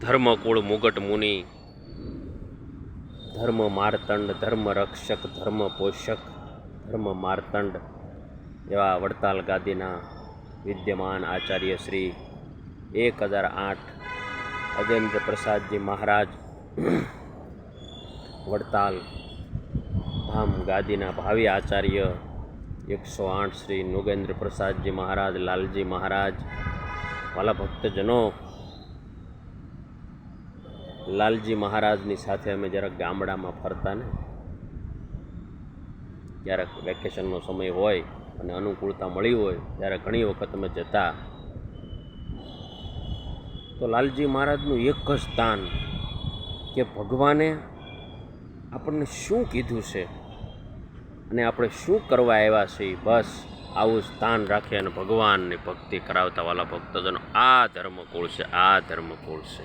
ધર્મકુળ મુગટ મુનિ. ધર્મ માર્તંડ, ધર્મ રક્ષક, ધર્મ પોષક, ધર્મ માર્તંડ એવા વડતાલ ગાદીના વિદ્યમાન આચાર્ય શ્રી એક હજાર આઠ અજેન્દ્ર પ્રસાદજી મહારાજ વડતાલ ધામ ગાદીના ભાવિ આચાર્ય એકસો આઠ શ્રી નુગેન્દ્ર પ્રસાદજી મહારાજ, લાલજી મહારાજ, વાલા ભક્તજનો લાલજી મહારાજની સાથે અમે જરાક ગામડામાં ફરતા ને, ક્યારેક વેકેશનનો સમય હોય અને અનુકૂળતા મળી હોય, ત્યારે ઘણી વખત અમે જતા. તો લાલજી મહારાજનું એક જ સ્થાન કે ભગવાને આપણને શું કીધું છે અને આપણે શું કરવા આવ્યા છીએ, બસ આવું સ્થાન રાખી અને ભગવાનની ભક્તિ કરાવતા વાલા ભક્તજનો આ ધર્મકુળ છે, આ ધર્મકુળ છે.